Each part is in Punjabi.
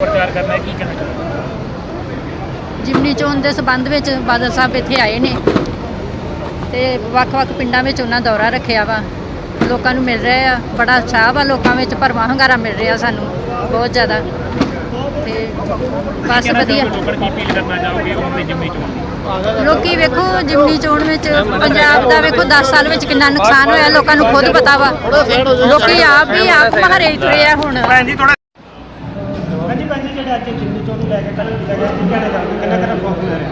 ਪ੍ਰਚਾਰ ਕਰਨਾ ਹੈ ਕੀ ਕਹਿਣਾ ਚਾਹੁੰਦੇ ਜਿਮਨੀ ਚੋਣ ਦੇ ਸਬੰਧ ਵਿੱਚ ਬਾਦਲ ਸਾਹਿਬ ਇੱਥੇ ਆਏ ਨੇ ਤੇ ਵੱਖ-ਵੱਖ ਪਿੰਡਾਂ ਵਿੱਚ ਉਹਨਾਂ ਦੌਰਾ ਰੱਖਿਆ ਵਾ। ਲੋਕਾਂ ਨੂੰ ਮਿਲ ਰਿਹਾ ਆ ਬੜਾ ਉਤਸ਼ਾਹ ਵਾ ਲੋਕਾਂ ਵਿੱਚ ਭਰਵਾਂ ਹੰਗਾਰਾ ਮਿਲ ਰਿਹਾ ਸਾਨੂੰ ਬਹੁਤ ਜ਼ਿਆਦਾ। ਤੇ ਬਸ ਵਧੀਆ। ਲੋਕਾਂ ਵੇਖੋ ਜਿਮਨੀ ਚੋਣ ਵਿੱਚ ਪੰਜਾਬ ਦਾ ਵੇਖੋ 10 ਸਾਲ ਵਿੱਚ ਕਿੰਨਾ ਨੁਕਸਾਨ ਹੋਇਆ ਲੋਕਾਂ ਨੂੰ ਖੁਦ ਪਤਾ ਵਾ। ਲੋਕੀ ਆਪ ਵੀ ਆਪ ਮਹਾਰੇ ਤੁਰੇ ਆ ਹੁਣ। ਜੀ ਥੋੜਾ ਹਾਂਜੀ ਭਾਜੀ ਜਿਹੜੇ ਅੱਜ ਜਿੰਨੀ ਚੋਣ ਨੂੰ ਲੈ ਕੇ ਕੱਲ੍ਹ ਕੀਤਾ ਗਿਆ ਕੀ ਕਹਿਣਾ ਚਾਹੋਗੇ ਕਿੰਨਾ ਕਿੰਨਾ ਫੋਕਸ ਲੈ ਰਹੇ?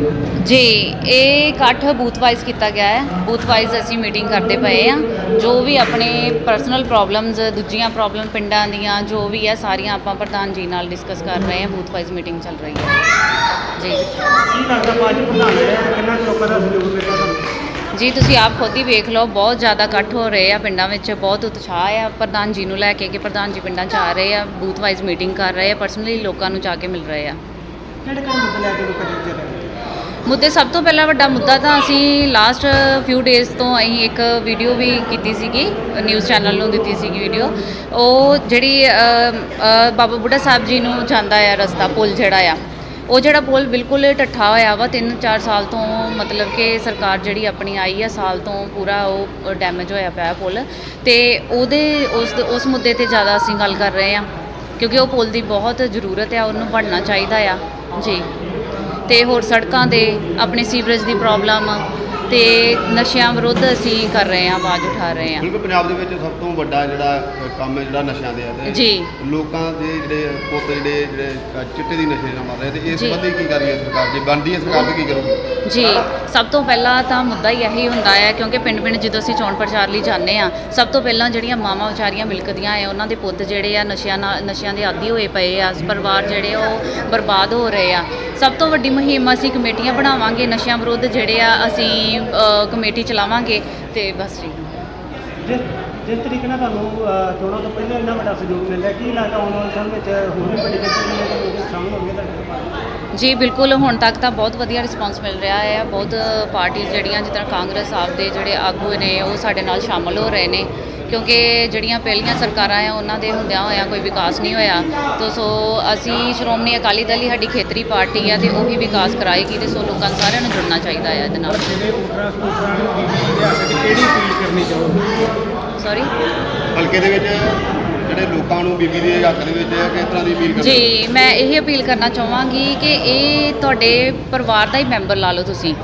ਹੋ ਜੀ ਇਹ ਇਕੱਠ ਬੂਥ ਵਾਈਜ਼ ਕੀਤਾ ਗਿਆ ਹੈ। ਬੂਥ ਵਾਈਜ਼ ਅਸੀਂ ਮੀਟਿੰਗ ਕਰਦੇ ਪਏ ਆ ਜੋ ਵੀ ਆਪਣੇ ਪਰਸਨਲ ਪ੍ਰੋਬਲਮਸ ਦੂਜੀਆਂ ਪ੍ਰੋਬਲਮ ਪਿੰਡਾਂ ਦੀਆਂ ਜੋ ਵੀ ਹੈ ਸਾਰੀਆਂ ਆਪਾਂ ਪ੍ਰਧਾਨ ਜੀ ਨਾਲ ਡਿਸਕਸ ਕਰ ਰਹੇ ਹਾਂ। ਬੂਥ ਵਾਈਜ਼ ਮੀਟਿੰਗ ਚੱਲ ਰਹੀ ਹੈ। ਜੀ। ਕੀ ਲੱਗਦਾ ਭਾਜੀ ਪ੍ਰਧਾਨ ਕਿੰਨਾ ਲੋਕਾਂ ਦਾ ਸਹਿਯੋਗ ਮਿਲਿਆ ਜੀ ਤੁਸੀਂ ਆਪ ਖੁਦ ਹੀ ਵੇਖ ਲਓ ਬਹੁਤ ਜ਼ਿਆਦਾ ਇਕੱਠ ਹੋ ਰਹੇ ਆ ਪਿੰਡਾਂ ਵਿੱਚ ਬਹੁਤ ਉਤਸ਼ਾਹ ਆ। ਪ੍ਰਧਾਨ ਜੀ ਨੂੰ ਲੈ ਕੇ ਕਿ ਪ੍ਰਧਾਨ ਜੀ ਪਿੰਡਾਂ 'ਚ ਆ ਰਹੇ ਆ ਬੂਥ ਵਾਈਜ਼ ਮੀਟਿੰਗ ਕਰ ਰਹੇ ਆ ਪਰਸਨਲੀ ਲੋਕਾਂ ਨੂੰ ਜਾ ਕੇ ਮਿਲ ਰਹੇ ਆ। ਕਿਹੜੇ ਕਿਹੜੇ ਮੁੱਦੇ ਲੈ ਕੇ ਲੋਕਾਂ ਦੇ ਵਿੱਚ ਰਹੇ ਹੋ? ਮੁੱਦੇ ਸਭ ਤੋਂ ਪਹਿਲਾ ਵੱਡਾ ਮੁੱਦਾ ਤਾਂ ਅਸੀਂ ਲਾਸਟ ਫਿਊ ਡੇਜ਼ ਤੋਂ ਅਸੀਂ ਇੱਕ ਵੀਡੀਓ ਵੀ ਕੀਤੀ ਸੀਗੀ ਨਿਊਜ਼ ਚੈਨਲ ਨੂੰ ਦਿੱਤੀ ਸੀਗੀ ਵੀਡੀਓ ਉਹ ਜਿਹੜੀ ਬਾਬਾ ਬੁੱਢਾ ਸਾਹਿਬ ਜੀ ਨੂੰ ਜਾਂਦਾ ਆ ਰਸਤਾ ਪੁਲ ਜਿਹੜਾ ਆ ਉਹ ਜਿਹੜਾ ਪੁਲ ਬਿਲਕੁਲ ਢੱਠਾ ਹੋਇਆ ਵਾ 3-4 ਸਾਲ ਤੋਂ, ਮਤਲਬ ਕਿ ਸਰਕਾਰ ਜਿਹੜੀ ਆਪਣੀ ਆਈ ਆ, ਸਾਲ ਤੋਂ ਪੂਰਾ ਉਹ ਡੈਮੇਜ ਹੋਇਆ ਪਿਆ ਪੁਲ। ਤੇ ਉਹਦੇ, ਉਸ ਉਸ ਮੁੱਦੇ ਤੇ ਜ਼ਿਆਦਾ ਅਸੀਂ ਗੱਲ ਕਰ ਰਹੇ ਆ, ਕਿਉਂਕਿ ਉਹ ਪੁਲ ਦੀ ਬਹੁਤ ਜ਼ਰੂਰਤ ਆ, ਉਹਨੂੰ ਬਣਨਾ ਚਾਹੀਦਾ ਆ। ਜੀ। ਤੇ ਹੋਰ ਸੜਕਾਂ ਦੇ, ਆਪਣੇ ਸੀਵਰੇਜ ਦੀ ਪ੍ਰੋਬਲਮ ਤੇ ਨਸ਼ਿਆਂ ਵਿਰੁੱਧ ਅਸੀਂ ਕਰ ਰਹੇ ਹਾਂ ਆਵਾਜ਼ ਉਠਾ ਰਹੇ ਹਾਂ ਬਿਲਕੁਲ ਪੰਜਾਬ ਦੇ ਵਿੱਚ ਸਭ ਤੋਂ ਵੱਡਾ ਜਿਹੜਾ ਕੰਮ ਹੈ ਜਿਹੜਾ ਨਸ਼ਿਆਂ ਦੇ ਆ ਤੇ ਜੀ। ਲੋਕਾਂ ਦੇ ਜਿਹੜੇ ਪੁੱਤ ਜਿਹੜੇ ਜਿਹੜੇ ਅ, ਚਿੱਟੇ ਦੀ ਨਸ਼ੇ ਨਾਲ ਮਰ ਰਹੇ ਤੇ ਇਸ ਜੀ। ਕੀ ਕਰ ਰਹੀ ਹੈ ਸਰਕਾਰ ਜੇ ਬਣਦੀ ਹੈ ਸਰਕਾਰ ਤੇ ਕੀ ਕਰੂਗੀ ਜੀ ਸਭ ਤੋਂ ਪਹਿਲਾਂ ਤਾਂ ਮੁੱਦਾ ਹੀ ਇਹੀ ਹੁੰਦਾ ਹੈ ਕਿਉਂਕਿ ਪਿੰਡ-ਪਿੰਡ ਜਦੋਂ ਅਸੀਂ ਚੋਣ ਪ੍ਰਚਾਰ ਲਈ ਜਾਂਦੇ ਆ ਸਭ ਤੋਂ ਪਹਿਲਾਂ ਜਿਹੜੀਆਂ ਮਾਵਾਂ ਵਿਚਾਰੀਆਂ ਮਿਲਕਦੀਆਂ ਆ ਉਹਨਾਂ ਦੇ ਪੁੱਤ ਜਿਹੜੇ ਆ ਨਸ਼ਿਆਂ ਨਾਲ ਨਸ਼ਿਆਂ ਦੇ ਆਦੀ ਹੋਏ ਪਏ ਆ ਪਰਿਵਾਰ ਜਿਹੜੇ ਆ ਉਹ ਬਰਬਾਦ ਹੋ ਰਹੇ ਆ ਸਭ ਤੋਂ ਵੱਡੀ ਮੁਹਿੰਮ ਅਸੀਂ ਕਮੇਟੀਆਂ ਬਣਾਵਾਂਗੇ ਨਸ਼ਿਆਂ ਵਿਰੁੱਧ ਜਿਹੜੇ ਆ ਅਸੀਂ ਅ, ਕਮੇਟੀ ਚਲਾਵਾਂਗੇ ਤੇ ਬਸ ਜੀ। ਜਿਸ ਜਿਸ ਤਰੀਕੇ ਨਾਲ ਤੁਹਾਨੂੰ ਅਹ, ਚੋਣਾਂ ਤੋਂ ਪਹਿਲਾਂ ਇੰਨਾ ਵੱਡਾ ਸਹਿਯੋਗ ਮਿਲਿਆ ਕੀ ਲੱਗਦਾ ਆਉਣ ਵਾਲੇ ਸਮੇਂ ਵਿੱਚ ਹੋਰ ਵੀ ਵੱਡੀ ਗਿਣਤੀ ਦੇ ਲੋਕ ਸ਼ਾਮਲ ਹੋਣਗੇ ਤੁਹਾਡੇ ਪਾਰਟੀ ਜੀ ਬਿਲਕੁਲ ਹੁਣ ਤੱਕ ਤਾਂ ਬਹੁਤ ਵਧੀਆ ਰਿਸਪਾਂਸ ਮਿਲ ਰਿਹਾ ਹੈ। ਬਹੁਤ ਪਾਰਟੀਆਂ ਜਿਹੜੀਆਂ ਜਿਸ ਤਰ੍ਹਾਂ ਕਾਂਗਰਸ ਆਪ ਦੇ ਜਿਹੜੇ ਆਗੂ ਨੇ ਉਹ ਸਾਡੇ ਨਾਲ ਸ਼ਾਮਲ ਹੋ ਰਹੇ ਨੇ। ਕਿਉਂਕਿ ਜਿਹੜੀਆਂ ਪਹਿਲੀਆਂ ਸਰਕਾਰਾਂ ਆ ਉਹਨਾਂ ਦੇ ਹੁੰਦਿਆਂ ਹੋਇਆਂ ਕੋਈ ਵਿਕਾਸ ਨਹੀਂ ਹੋਇਆ। ਤੋ ਸੋ ਅਸੀਂ ਸ਼੍ਰੋਮਣੀ ਅਕਾਲੀ ਦਲ ਹੀ ਸਾਡੀ ਖੇਤਰੀ ਪਾਰਟੀ ਆ ਤੇ ਉਹੀ ਵਿਕਾਸ ਕਰਾਏਗੀ ਤੇ ਸੋ ਲੋਕਾਂ ਨੂੰ ਸਾਰਿਆਂ ਨੂੰ ਜੁੜਨਾ ਚਾਹੀਦਾ ਹੈ ਇਹਦੇ ਨਾਲ। ਕਿਹੜੀ ਅਪੀਲ ਕਰਨੀ ਚਾਹੋਗੇ? ਸੌਰੀ ਹਲਕੇ ਦੇ ਵਿੱਚ ਜਿਹੜੇ ਲੋਕਾਂ ਨੂੰ ਬੀਬੀ ਦੇ ਹੱਕ ਦੇ ਵਿੱਚ ਕਿਸ ਤਰ੍ਹਾਂ ਦੀ ਅਪੀਲ ਕਰਦੇ ਜੀ ਮੈਂ ਇਹ ਅਪੀਲ ਕਰਨਾ ਚਾਹਾਂਗੀ ਕਿ ਇਹ ਤੁਹਾਡੇ ਪਰਿਵਾਰ ਦਾ ਹੀ ਮੈਂਬਰ ਲਾ ਲਓ ਤੁਸੀਂ।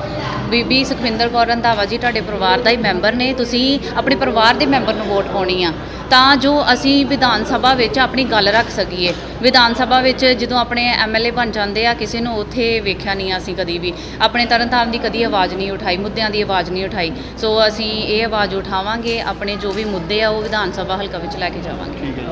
ਬੀਬੀ ਸੁਖਵਿੰਦਰ ਕੌਰ ਰੰਧਾਵਾ ਜੀ ਤੁਹਾਡੇ ਪਰਿਵਾਰ ਦਾ ਹੀ ਮੈਂਬਰ ਨੇ, ਤੁਸੀਂ ਆਪਣੇ ਪਰਿਵਾਰ ਦੇ ਮੈਂਬਰ ਨੂੰ ਵੋਟ ਪਾਉਣੀ ਆ। ਤਾਂ ਜੋ ਅਸੀਂ ਵਿਧਾਨ ਸਭਾ ਵਿੱਚ ਆਪਣੀ ਗੱਲ ਰੱਖ ਸਕੀਏ। ਵਿਧਾਨ ਸਭਾ ਵਿੱਚ ਜਦੋਂ ਆਪਣੇ ਐਮਐਲਏ ਬਣ ਜਾਂਦੇ ਆ, ਕਿਸੇ ਨੂੰ ਉੱਥੇ ਵੇਖਿਆ ਨਹੀਂ ਅਸੀਂ ਕਦੀ ਵੀ। ਆਪਣੇ ਤਰਨਤਾਰਨ ਦੀ ਕਦੀ ਆਵਾਜ਼ ਨਹੀਂ ਉਠਾਈ, ਮੁੱਦਿਆਂ ਦੀ ਆਵਾਜ਼ ਨਹੀਂ ਉਠਾਈ। ਸੋ ਅਸੀਂ ਇਹ ਆਵਾਜ਼ ਉਠਾਵਾਂਗੇ, ਆਪਣੇ ਜੋ ਵੀ ਮੁੱਦੇ ਆ ਉਹ ਵਿਧਾਨ ਸਭਾ ਹਲਕਾ ਵਿੱਚ ਲੈ ਕੇ ਜਾਵਾਂਗੇ।